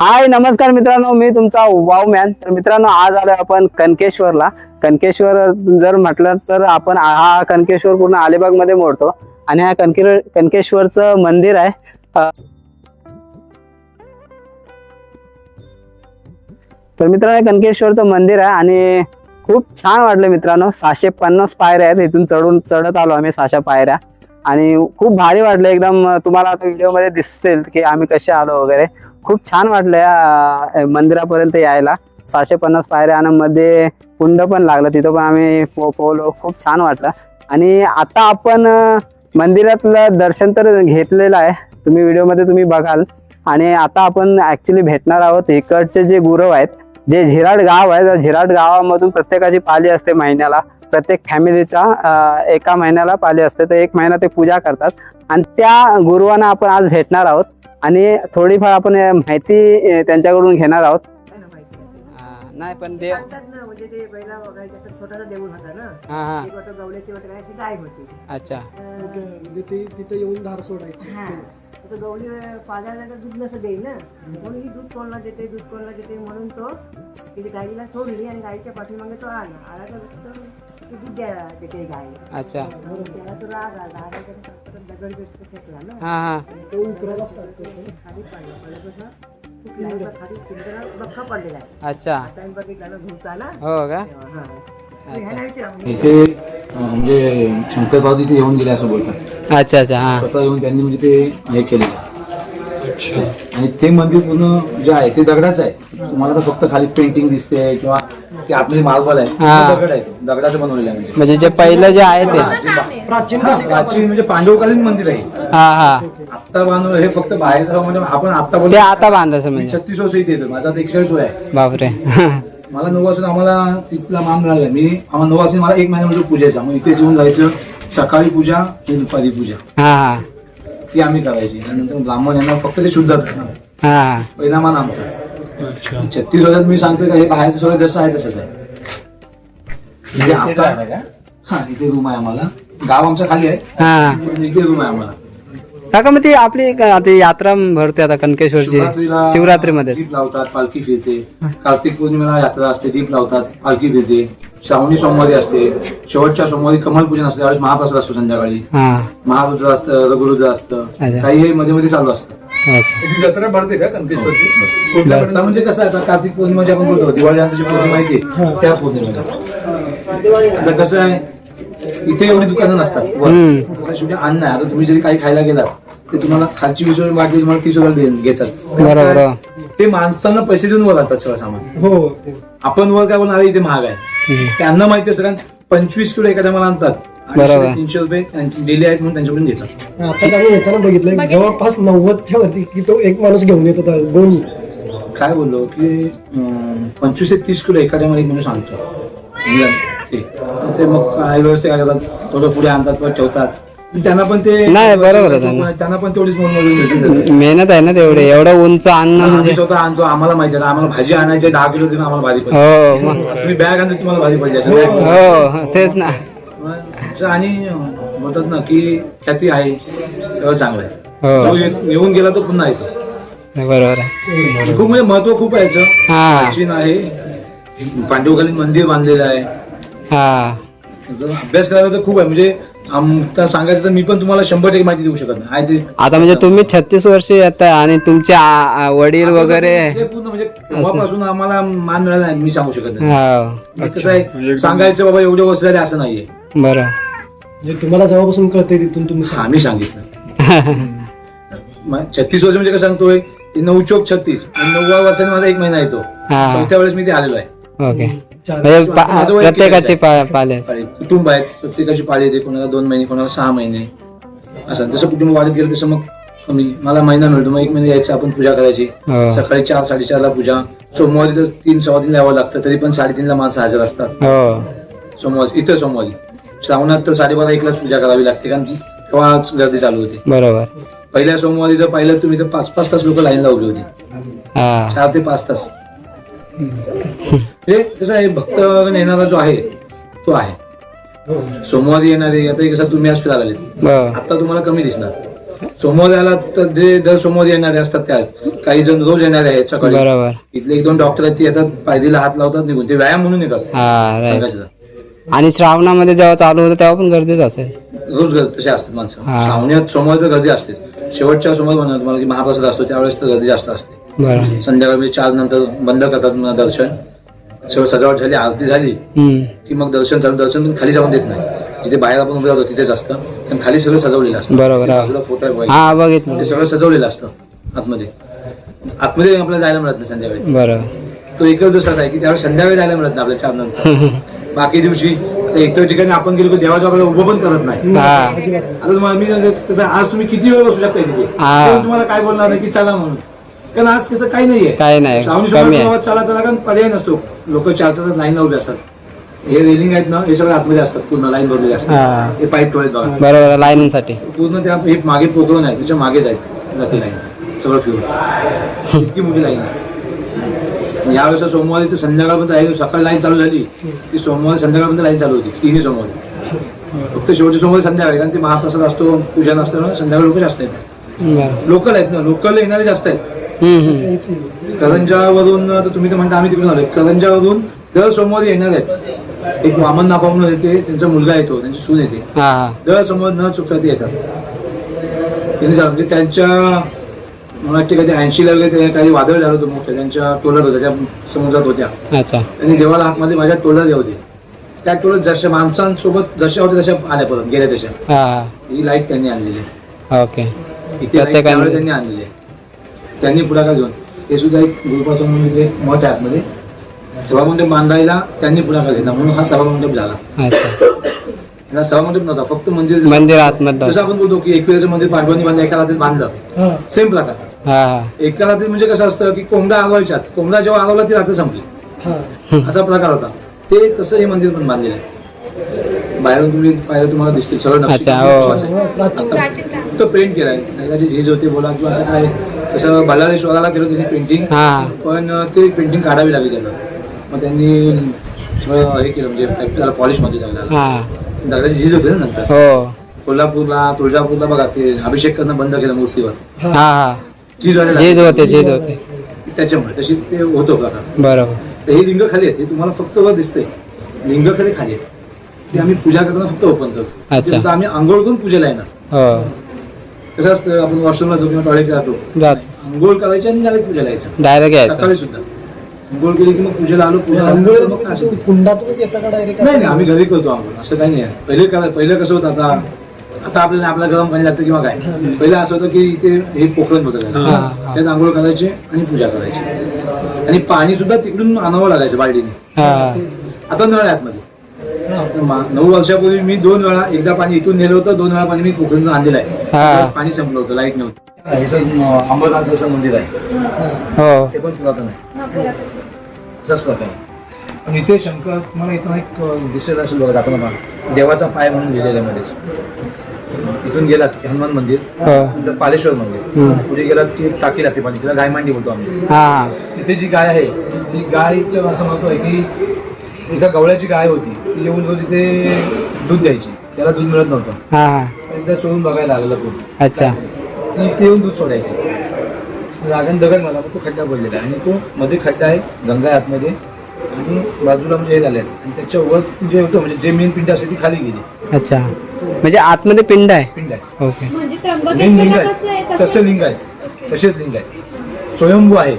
हाय नमस्कार मित्रांनो मी तुमचा वाव मॅन. तर मित्रांनो आज आलोय आपण कनकेश्वरला. कनकेश्वर जर म्हटलं तर आपण हा कनकेश्वर पूर्ण अलिबागमध्ये मोडतो. आणि हा कनके कनकेश्वरचं मंदिर आहे. तर मित्रांनो हे कनकेश्वरचं मंदिर आहे आणि खूप छान वाटलं मित्रांनो. सहाशे पन्नास पायऱ्या आहेत. इथून चढून चढत आलो आम्ही सहाशे पायऱ्या. आणि खूप भारी वाटलं. एकदम तुम्हाला आता व्हिडिओमध्ये दिसतील की आम्ही कसे आलो वगैरे. खूप छान वाटलं या मंदिरापर्यंत यायला. सहाशे पन्नास पायऱ्या आणि मध्ये कुंड पण लागलं. तिथं पण आम्ही पो पोहलो. खूप छान वाटलं. आणि आता आपण मंदिरातलं दर्शन तर घेतलेलं आहे. तुम्ही व्हिडिओमध्ये तुम्ही बघाल. आणि आता आपण ऍक्च्युली भेटणार आहोत इकडचे जे गुरव आहेत जे झिराड गाव आहे त्या झिराड गावामधून प्रत्येकाची पाली असते महिन्याला. प्रत्येक फॅमिलीचा एका महिन्याला पाली असते. तर एक महिना ते पूजा करतात. आणि त्या गुरुवांना आपण आज भेटणार आहोत. आणि थोडीफार आपण माहिती त्यांच्याकडून घेणार आहोत. नाही पण ना म्हणजे ते तर छोटासा देऊळ होता ना. हा हा. गवल्याची काय होती. अच्छा. तर, म्हणजे ते तिथे येऊन धार सोडायची. हा. आता गवळी पाजायला तर दूध नसं देईल ना. म्हणून ही दूध कोणाला देते दूध कोणाला देते म्हणून तो तिथे गाईला सोडली आणि गाईच्या पाठीमागे तो आला. आला तर दूध गाय अच्छा. त्याला तो राग आला आला हा हा. तो करतो खाली पडला खाली पडलेला आहे अच्छा. आता आम्ही बघितला ना घुमताना हो का? तेव्हा, हा. ह्याला विचारा इथे अं, म्हणजे शंकरराव तिथे येऊन गेले असं बोलतात. अच्छा अच्छा हा. स्वतः येऊन त्यांनी म्हणजे ते हे केलेलं आणि ते मंदिर पूर्ण जे आहे ते दगडाचं आहे. तुम्हाला तर फक्त खाली पेंटिंग दिसते किंवा ते आतमध्ये मार्बल आहे. हा. ते दगड आहे ते. दगडाचं बनवलेलं आहे म्हणजे. म्हणजे जे पहिलं जे आहे ते. प्राचीन हा, प्राचीन म्हणजे पांडवकालीन मंदिर आहे. हा हा. आत्ता हे फक्त बाहेर म्हणजे आपण आत्ता ते बोलतो आता बांधायचं म्हणजे. छत्तीस वर्ष इथे येतो माझा आता एकशे सोय आहे. बापरे. मला नऊ वाजून आम्हाला तिथला मान मिळाला. मी आम्हाला नऊ वाजून मला एक महिन्यामध्ये पूजेचा. मग इथे येऊन जायचं. सकाळी पूजा आणि दुपारी पूजा. हा हा. ती आम्ही करायची. त्यानंतर ब्राह्मण यांना फक्त ते शुद्ध करणार. हा हा. पहिला मान आमचा. छत्तीस वर्षात मी सांगतो का हे बाहेरचं सगळं जसं आहे तसंच आहे. म्हणजे आता हा इथे रूम आहे आम्हाला. गाव आमच्या खाली आहे. हा. इथे रूम आहे आम्हाला. काका मग ती आपली आता यात्रा भरते आता कनकेश्वरची शिवरात्रीला शिवरात्रीमध्ये दीप लावतात पालखी फिरते. कार्तिक पौर्णिमेला यात्रा असते दीप लावतात पालखी फिरते. श्रावणी सोमवारी असते. शेवटच्या सोमवारी कमल पूजन असते त्यावेळेस महाप्रसाद असतो संध्याकाळी. हा. महारुद्र असतं रघुरुद्र असतं. अच्छा. काही हे मध्ये मध्ये चालू असतं. ती जत्रा भरते का कनकेश्वरची आता म्हणजे कसं आहे आता कार्तिक पौर्णिमा जी आपण बोलतो दिवाळी नंतरची पौर्णिमा येते त्या पौर्णिमेला. आता कसं आहे इथे एवढी दुकानं नसतात वर. शेवटी अन्न आहे. आता तुम्ही जरी काही खायला गेलात ते तुम्हाला खालची वीस रुपये तुम्हाला तीस रुपये घेतात. बरोबर. ते माणसांना पैसे देऊन वर लागतात सगळं सामान. हो. आपण वर काय बोलणार इथे महाग आहे. हम्म. त्यांना माहिती असतं कारण पंचवीस किलो एखाद्या मला आणतात. आणि बरोबर. तीनशे रुपये त्यांचे दिले आहेत म्हणून त्यांच्याकडून आम्ही येताना बघितलं जवळपास नव्वदच्या वरती की तो एक माणूस घेऊन येत होता गोल. काय बोललो की अं, पंचवीस ते तीस किलो एखाद्या मध्ये म्हणून सांगतो ते. ते मग काय व्यवस्थित काय करतात थोडं पुढे आणतात परत ठेवतात. त्यांना पण ते नाही, बरोबर आहे त्यांना. त्यांना. पण तेवढीच मोलमजूरी भेटून मेहनत आहे ना तेवढे एवढं उंच अन्न आम्ही म्हणजे स्वतः आणतो आम्हाला माहिती आहे. आम्हाला भाजी आणायची दहा किलो तरी आम्हाला भारी पडते. हो मग. तुम्ही बॅग आणली तुम्हाला पडली असेल bag. हो तेच ना. आणि बोलतात ना की ख्याती आहे सगळं चांगलं आहे. हो. तो ये- येऊन गेला तो पुन्हा येतो. बरोबर आहे. खूप म्हणजे महत्त्व खूप आहे याचं. हा. प्राचीन आहे. पांडवकालीन मंदिर बांधलेलं आहे. हा. अभ्यास करायला तर खूप आहे. म्हणजे आमचा सांगायचं तर मी पण तुम्हाला शंभर टक्के माहिती देऊ शकत नाही. आहे ते आता म्हणजे तुम्ही छत्तीस वर्ष येताय आणि तुमचे आ- आ- वडील वगैरे ते पूर्ण म्हणजे तेव्हापासून आम्हाला मान मिळाला नाही. मी सांगू शकत नाही. हो. म्हणजे कसं आहे सांगायचं बाबा एवढे वर्ष झाले असं नाहीये. बरं. म्हणजे तुम्हाला जेव्हापासून कळते तिथून तुम्ही सांगा. आम्ही सांगितलं. छत्तीस वर्ष म्हणजे कसं सांगतोय ते नऊ चौक छत्तीस. आणि नवव्या वर्षाने माझा एक महिना येतो. हा. चौथ्या वेळेस मी ते आलेलो आहे. ओके. चार- म्हणजे पा- माझं वय प्रत्येकाची पा- पाले पाळी. कुटुंब आहेत. प्रत्येकाची पाळी येते. कोणाला दोन महिने कोणाला सहा महिने. असं. जसं कुटुंब वाढत गेलं तसं मग कमी. मला महिना मिळतो. मग एक महिने यायचं आपण पूजा करायची. हो. सकाळी चार साडेचारला पूजा. सोमवारी तर तीन सव्वा तीन यावं लागतं. तरी पण साडेतीनला माणसं हजर असतात. हो. सोमवार इथं सोमवारी. श्रावणात तर साडेबारा एकलाच पूजा करावी लागते कारण तेव्हाच गर्दी चालू होते. बरोबर. पहिल्या सोमवारी जर पाहिलं तुम्ही तर पाच पाच तास लोक लाईन लावली होती. हा. चार ते पाच तास. हे कसं आहे भक्त येणारा जो आहे तो आहे. सोमवारी येणारे आता कसं तुम्ही आज फिरायला बर आता तुम्हाला कमी दिसणार. सोमवारी आला तर जे दर सोमवारी येणारे असतात त्या काही जण रोज येणार आहेत सकाळी. बरोबर. इथले एक दोन डॉक्टर आहेत ते येतात पायरीला हात लावतात निघून. ते व्यायाम म्हणून येतात. हा राईट आणि श्रावणामध्ये जेव्हा चालू होतं तेव्हा पण गर्दीच असेल. रोज गर्दी तसे असतात माणसं. हा. श्रावण्यात सोमवार तर गर्दी असते शेवटच्या सोमवार म्हणा तुम्हाला की महाप्रसाद असतो त्यावेळेस तर गर्दी जास्त असते. संध्याकाळी म्हणजे चार नंतर बंद करतात दर्शन. सजावट झाली आरती झाली हम्म. की मग दर्शन चालू दर्शन पण खाली जाऊन देत नाही. जिथे बाहेर आपण उभे राहतो तिथेच असतं. पण खाली सगळं सजवलेलं असतं. बरोबर. बाजूला फोटो आहे बाई. हा बघितलं. ते सगळं सजवलेलं असतं आतमध्ये. आतमध्ये आपल्याला जायला मिळत नाही संध्याकाळी. बरोबर तो एकच दिवस असा आहे की त्यावेळेस संध्याकाळी जायला मिळत नाही आपल्या चार नंतर. बाकी दिवशी एक तर ठिकाणी आपण गेलो की देवाच्या आपल्याला उभं पण करत नाही. आता तुम्हाला मी कसं आज तुम्ही किती वेळ बसू शकता तिथे. कोण तुम्हाला काय बोलणार नाही की चला म्हणून? कारण आज कसं काही नाहीये. काय नाही. श्रावणी सोमवार चला चला कारण पर्याय नसतो. लोक चार चार लाईन उभे असतात. हे रेलिंग आहेत ना हे सगळे आतमध्ये असतात पूर्ण लाईन भरलेले. असतात हे. पाईप टोळेत बघा. बरोबर लाईनीसाठी. पूर्ण त्या हे मागे पोकळून आहे त्याच्यामागे जायचं जाते लाईन. सगळं फिरून इतकी मोठी लाईन असते. यावेळेस सोमवारी तर संध्याकाळपर्यंत आहे. सकाळी लाईन चालू झाली. ती सोमवारी संध्याकाळपर्यंत लाईन चालू होती. तिन्ही सोमवारी. फक्त शेवटच्या सोमवारी संध्याकाळी. कारण ते महाप्रसाद असतो पूजन असतं ना संध्याकाळी लोक जास्त आहेत बरं. लोकल आहेत ना. लोकल येणारे जास्त आहेत. करंजावरून तुम्ही तर म्हणता आम्ही तिकडून आलोय. करंजावरून दर सोमवारी येणार आहेत. एक वामन नापा म्हणून येते त्यांचा मुलगा येतो त्यांची सून येते. दर सोमवार न चुकता ते येतात. त्यांनी सांगितलं म्हणजे त्यांच्या मला वाटते कधी ऐंशीला वगैरे ते काही वादळ झालं होतं मोठं. त्यांच्या टोलात होत्या त्या समुद्रात होत्या. अच्छा. त्यांनी देवाला हातमध्ये माझ्या टोलात होते त्या टोलात जशा माणसांसोबत जशा होत्या तशा आल्या परत गेल्या तशा. हा. लाइट त्यांनी आणलेली आहे. ओके. इथे light प्रत्येकाने- त्यावेळी त्यांनी आणलेली आहे. त्यांनी पुढाकार घेऊन. हे सुद्धा एक गुरुपाचं म्हणून इथे मठ आहे आतमध्ये सभामंडप बांधायला त्यांनी पुढाकार घेतला. म्हणून हा सभामंडप झाला. अच्छा. याला सभामंडप नव्हता फक्त मंदिर मंदिर आतमध्ये जसं आपण बोलतो की एकविराचं मंदिर पांडवांनी बांधलं एका रात्रीत बांधलं. हा. सेम प्रकार. एका रात्रीत म्हणजे कसं असतं की कोंबडा आगवायच्यात कोंबडा जेव्हा आगवला ती रात्र संपली. हा. असा प्रकार होता. ते तसं हे मंदिर पण बांधलेलं आहे. बाहेरून तुम्ही पाहिलं तुम्हाला दिसते हो. आता फक्त पेंट केलाय. नायकाची झीज होते बोला किंवा आता काय. तसं बल्लाळेश्वराला केलं त्यांनी पेंटिंग पण ते पेंटिंग काढावी लागली त्यांना मग त्यांनी सगळं हे केलं म्हणजे त्याला पॉलिशमध्ये लागला हा. दगडाची झीज होते ना नंतर. हो. कोल्हापूरला तुळजापूरला बघा ते अभिषेक करणं बंद केलं मूर्तीवर. लागली. होते झेज होते. त्याच्यामुळे तशी ते होतो प्रकार बरोबर. तर हे लिंग खाली आहेत हे तुम्हाला फक्त वर दिसतंय. लिंग खाली खाली आहेत. ते आम्ही पूजा करताना फक्त ओपन करतो. अच्छा. आम्ही आंघोळ करून पूजेला येणार. हो. कसं असतं आपण वॉशरूमला जातो किंवा टॉयलेट जातो. जात. आंघोळ करायची आणि डायरेक्ट पूजेला यायचं. डायरेक्ट यायचं. सकाळी सुद्धा. आंघोळ केली की मग पूजेला आलो पूजा आंघोळ झाल्यानंतर मग कुंडातूनच येता का डायरेक्ट नाही नाही आम्ही घरी करतो आंघोळ. असं काही नाही आहे. पहिले करा पहिलं कसं होतं आता आता आपल्याला आपल्या गरम पाणी लागतं किंवा काय? पहिलं असं होतं की इथे हे पोखरण होतं. त्यात आंघोळ करायचे आणि पूजा करायची. आणि पाणी सुद्धा तिकडून आणावं लागायचं बाल्डीने. हा. हा आता नळ आहे आतमध्ये. नऊ वर्षापूर्वी मी दोन वेळा एकदा पाणी इथून नेलं होतं दोन वेळा पाणी मी पोखरीतून आणलेलं आहे. हा. पाणी संपलं होतं लाइट नव्हतं. हे सर अंबरनाथचं मंदिर आहे. हो. ते पण पुरातन आहे? तसाच प्रकार आहे. पण इथे शंकर मला इथं एक दिसेल असेल बघा आता मला देवाचा पाय म्हणून लिहिलेलं आहे मध्येच. इथून गेलात की हनुमान मंदिर नंतर पालेश्वर मंदिर. पुढे गेलात की एक टाकी लागते पाणी तिला गायमांडी बोलतो आम्ही. तिथे जी गाय आहे ती गायचं असं महत्त्व आहे की एका गवळ्याची गाय होती ती येऊन तिथे दूध द्यायची. त्याला दूध मिळत नव्हतं. एकदा चोरून बघायला आलेलं पूर्ण अच्छा. ती इथे येऊन दूध सोडायची. जागन दगड मला तो खड्डा पडलेला आहे. आणि तो मध्ये खड्डा आहे गंगा आतमध्ये. आणि बाजूला म्हणजे हे झालंय. आणि त्याच्या वर जे होतं म्हणजे जे मेन पिंड असते ती खाली गेली. अच्छा. म्हणजे आतमध्ये पिंड आहे. पिंड आहे. ओके. म्हणजे मेन लिंग त्र्यंबकेश्वरला कसं आहे? आहे. तसं लिंग आहे. तसेच लिंग आहे. स्वयंभू आहे.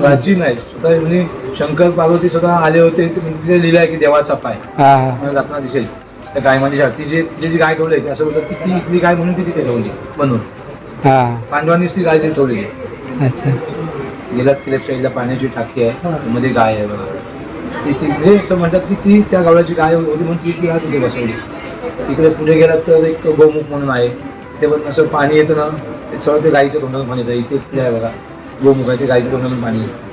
प्राचीन आहे. स्वतः म्हणजे शंकर पार्वती स्वतः आले होते. ते तिथे लिहिलं आहे की देवाचा पाय हा हा. मला जाताना दिसेल. त्या गायमाची ती जे तिथे जी गाय ठेवली आहे, ते असं बोलतात की ती इथली गाय म्हणून ती तिथे ठेवली हा. पांडवांनीच ती गाय तिथे ठेवलेली आहे. अच्छा. गेल्यात किल्यात साईडला पाण्याची टाकी आहे. मध्ये गाय आहे. बघा ती ती म्हणजे असं म्हणतात की ती त्या गावळाची गाय होती म्हणून ती ती गाय तिथे बसवली. तिकडे पुढे गेलात तर एक गोमुख म्हणून आहे. तिथे पण असं पाणी येतं ना ते सगळं ते गाईच्या तोंडातून पाणी येतं. इथे पुढे आहे बघा गोमुख आहे ते गाईच्या तोंडातून पाणी येतं.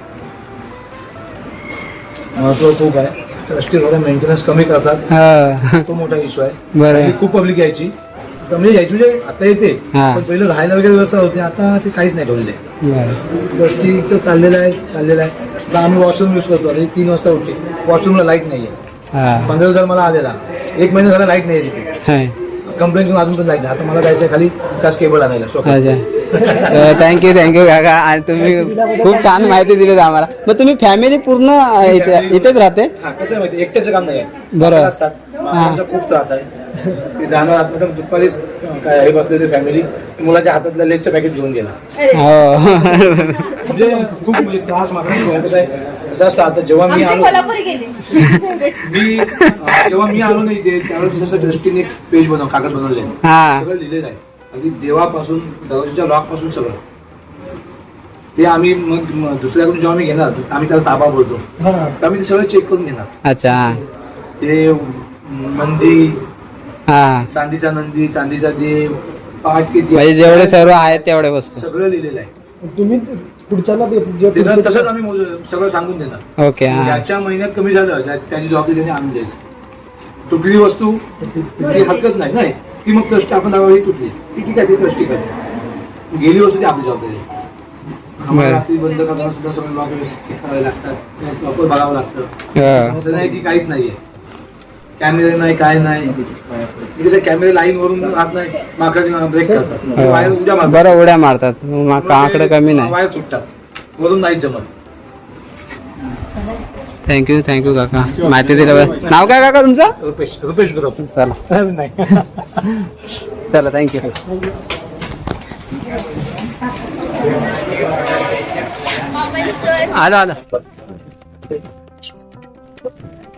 महत्त्व खूप आहे. ट्रस्टी थोडा मेंटेनन्स कमी करतात. हा. तो मोठा इश्यू आहे. बरं. खूप पब्लिक यायची. म्हणजे यायची म्हणजे आता येते. पण पहिलं राहायला वगैरे व्यवस्था होती. आता ते काहीच नाही ठेवलेलं बरं. ट्रस्टीचं चाललेलं आहे चाललेलं आहे. आता आम्ही वॉशरूम यूज करतो. तीन वाजता उठते. वॉशरूमला लाइट नाही आहे हा. पंधरा हजार मला आलेला. एक महिना झाला लाइट नाही तिथे. हाय कंप्लेंट घेऊन अजून पण लाइट नाही. आता मला जायचं खाली तास केबल आणायला स्वतः अच्छा थँक्यू थँक्यू काका. आणि तुम्ही खूप छान माहिती दिली आम्हाला. मग तुम्ही फॅमिली पूर्ण अं, इथे इथेच राहते? हा कसं आहे माहिती? एकट्याचं काम नाही आहे. माकडं असतात. खूप त्रास आहे. ते जाणार आतमध्ये दुपारीच काय हे बसलेले फॅमिली मुलाच्या हातातलं लेटचं पॅकेट घेऊन गेला. हो. म्हणजे खूप म्हणजे त्रास कसं आहे. कसं असतं आता जेव्हा मी आमचे आलो कोल्हापुरी गेले. मी अं, जेव्हा मी आलो नाही ते त्यावेळेस जसं दृष्टीने एक पेज बनव कागद बनवले हा. सगळं लिहिलेलं आहे. अगदी देवापासून दरवाजाच्या लॉकपासून सगळं. ते आम्ही मग दुसऱ्याकडून जेव्हा मी घेणार आम्ही त्याला ताबा बोलतो. हा. तर आम्ही ते सगळं चेक करून घेणार. अच्छा. ते नंदी हा. चांदीचा नंदी चांदीचा देव पाठ किती म्हणजे जेवढे सर्व आहेत तेवढे वस्तू. सगळं लिहिलेलं आहे. तुम्ही पुढच्याला ते- जे ते पुढचे- तसंच आम्ही मोज- सगळं सांगून देणार. ओके हा. ज्याच्या महिन्यात कमी झालं ज्या- त्याची जबाबदारी त्यांनी आणून द्यायची. तुटली वस्तू ती हरकत नाही नाही. ती मग ट्रस्टी आपण दावा ही तुटली. ती ठीक आहे ती ट्रस्टी करते गेली वस्तू ती आपली जबाबदारी आहे. आम्हाला बरं. रात्री बंद करताना सुद्धा सगळं लॉक व्यवस्थित करावे लागतात प्रॉपर बघावं लागतं. हो. असं नाही की काहीच नाहीये. कॅमेरे नाही काय नाही. कसं कॅमेरे लाईन वरून राहत नाही माकड ब्रेक करतात. ते वायर उड्या मारतात. हो. बरं उड्या मारतात. मग काकडे कमी नाही. वायर तुटतात. वरून नाही जमत. थँक्यू थँक्यू काका. माहिती दिल्याबद्दल नाव काय काका तुमचं? रुपेश रुपेश गुरव चला. चला थँक्यू आलो आलो.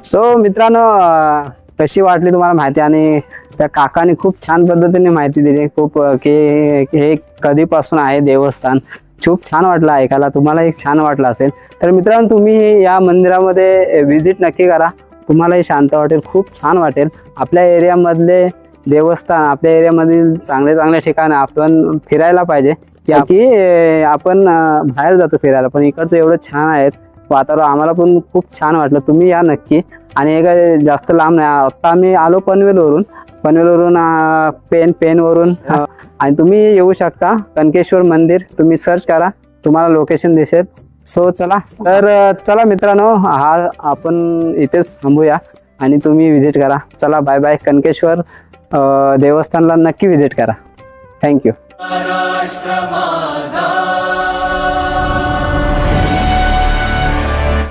सो मित्रांनो कशी वाटली तुम्हाला माहिती? आणि त्या काकाने खूप छान पद्धतीने माहिती दिली. खूप की हे कधीपासून आहे देवस्थान. खूप छान वाटलं ऐकायला. तुम्हाला एक छान वाटलं असेल. तर मित्रांनो तुम्ही या मंदिरामध्ये व्हिजिट नक्की करा. तुम्हालाही शांत वाटेल. खूप छान वाटेल. आपल्या एरियामधले देवस्थान आपल्या एरियामधील चांगले चांगले ठिकाण आपण फिरायला पाहिजे. की अं, आपण बाहेर जातो फिरायला. पण इकडचं एवढं छान आहेत. वातावरण आम्हाला पण खूप छान वाटलं. तुम्ही या नक्की. आणि हे काय जास्त लांब नाही. आता आम्ही आलो पनवेलवरून. पनवेलवरून पेन पेनवरून. आणि तुम्ही येऊ शकता. कनकेश्वर मंदिर. तुम्ही सर्च करा. तुम्हाला लोकेशन दिसेल. सो चला. तर चला मित्रांनो. हा आपण इथेच थांबूया. आणि तुम्ही विजिट करा. चला बाय बाय कनकेश्वर देवस्थानला नक्की विजिट करा. थँक्यू